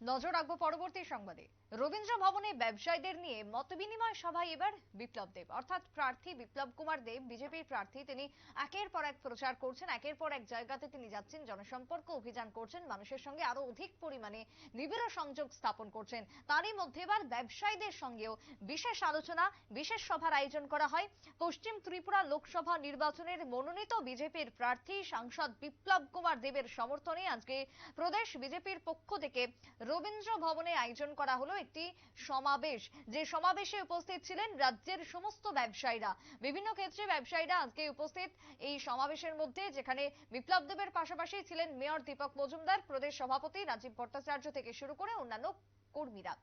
নজর রাখব পরবর্তী সংবাদে। রবীন্দ্র ভবনে ব্যবসায়ীদের নিয়ে মতবিনিময় সভায় এবার বিপ্লব দেব। অর্থাৎ প্রার্থী বিপ্লব কুমার দেব, বিজেপির প্রার্থী, তিনি একের পর এক প্রচার করছেন, একের পর এক জায়গাতে তিনি যাচ্ছেন, জনসম্পর্ক অভিযান করছেন, মানুষের সঙ্গে আরও অধিক পরিমাণে নিবিড় সংযোগ স্থাপন করছেন। তারই মধ্যে এবার ব্যবসায়ীদের সঙ্গেও বিশেষ আলোচনা, বিশেষ সভার আয়োজন করা হয়। পশ্চিম ত্রিপুরা লোকসভা নির্বাচনের মনোনীত বিজেপির প্রার্থী সাংসদ বিপ্লব কুমার দেবের সমর্থনে আজকে প্রদেশ বিজেপির পক্ষ থেকে রবীন্দ্র ভবনে আয়োজন করা হলো একটি সমাবেশ। যে সমাবেশে উপস্থিত ছিলেন রাজ্যের সমস্ত ব্যবসায়ীরা। বিভিন্ন ক্ষেত্রে ব্যবসায়ীরা আজকে উপস্থিত এই সমাবেশের মধ্যে, যেখানে বিপ্লব দেবের পাশাপাশি ছিলেন মেয়র দীপক মজুমদার, প্রদেশ সভাপতি রাজীব ভট্টাচার্য থেকে শুরু করে অন্যান্য কর্মীরা।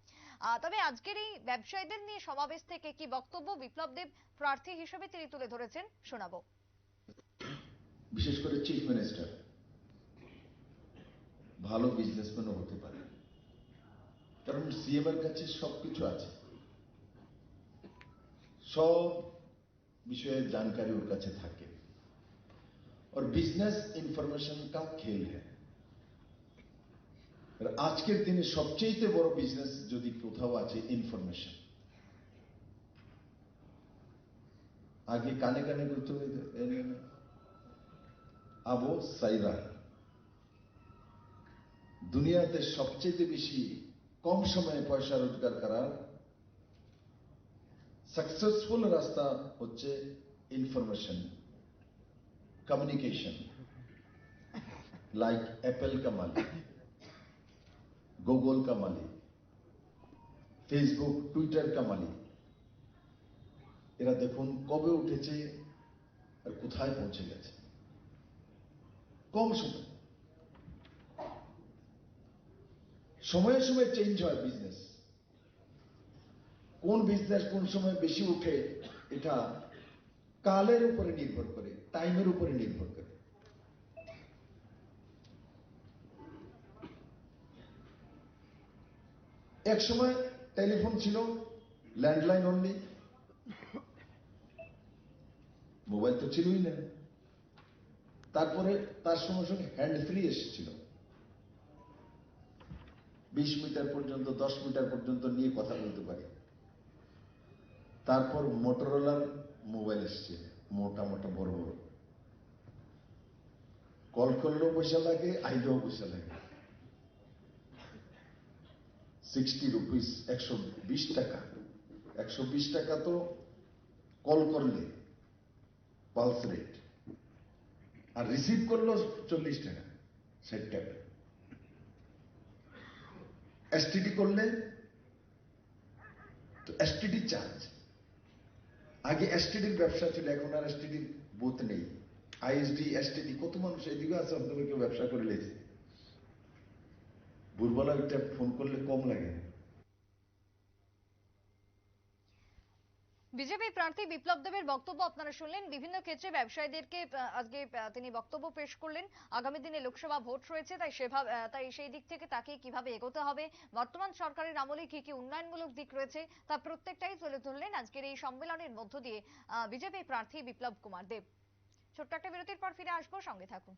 তবে আজকের এই ব্যবসায়ীদের নিয়ে সমাবেশ থেকে কি বক্তব্য বিপ্লব দেব প্রার্থী হিসেবে তিনি তুলে ধরেছেন, শোনাবো। বিশেষ করে চিফ মিনিস্টার ভালো বিজনেসম্যানও হতে পারে। কারণ সিএম এর কাছে সবকিছু আছে সব বিষয়ে जानकारी ওর কাছে থাকে और बिजनेस इंफॉर्मेशन का खेल है আর আজকের দিনে সবচেয়ে বড় বিজনেস যদি কোথাও আছে ইনফরমেশন আগে কানে কানে করতে হইতো আবো সাইবার দুনিয়াতে সবচেয়ে বেশি কম সময়ে পয়সা রোজগার করার সাকসেসফুল রাস্তা হচ্ছে ইনফরমেশন কমিউনিকেশন লাইক অ্যাপেল का मालिक गूगल का मालिक ফেসবুক টুইটার का मालिक এরা দেখুন কবে উঠেছে আর কোথায় পৌঁছে গেছে কম সময় সময়ে সময়ে চেঞ্জ হয় বিজনেস কোন বিজনেস কোন সময় বেশি উঠে, এটা কালের উপরে নির্ভর করে টাইমের উপরে নির্ভর করে। এক সময় টেলিফোন ছিল ল্যান্ডলাইন অনলি মোবাইল তো ছিলই না। তারপরে তার সঙ্গে সঙ্গে হ্যান্ড ফ্রি এসেছিল। বিশ মিটার পর্যন্ত, দশ মিটার পর্যন্ত নিয়ে কথা বলতে পারি। তারপর মোটরোলার মোবাইল এসছে, মোটা মোটা, বড় বড়। কল করলেও পয়সা লাগে, আইলেও পয়সা লাগে। সিক্সটি রুপিস একশো বিশ টাকা। একশো বিশ টাকা তো কল করলে পালস রেট আর রিসিভ করল চল্লিশ টাকা, ষাট টাকা। এসটিডি করলে তো এসটিডি চার্জ আগে এসটিডির ব্যবসা ছিল, এখন আর এসটিডির বুথ নেই। আইএসডি এসটিডি কত মানুষ এদিকে আছে অন্তত কেউ ব্যবসা করে লেছে। ভোরবেলা ওইটা ফোন করলে কম লাগে। বিজেপি প্রার্থী বিপ্লব দেবের বক্তব্য আপনারা শুনলেন। বিভিন্ন ক্ষেত্রে ব্যবসায়ীদেরকে আজকে তিনি বক্তব্য পেশ করলেন। আগামী দিনে লোকসভা ভোট রয়েছে, তাই সেভাবে তাই সেই দিক থেকে তাকে কীভাবে এগোতে হবে? বর্তমান সরকারের আমলে কি কি উন্নয়নমূলক দিক রয়েছে, তা প্রত্যেকটাই তুলে ধরলেন আজকের এই সম্মেলনের মধ্য দিয়ে বিজেপি প্রার্থী বিপ্লব কুমার দেব। ছোট্ট একটা বিরতির পর ফিরে আসব, সঙ্গে থাকুন।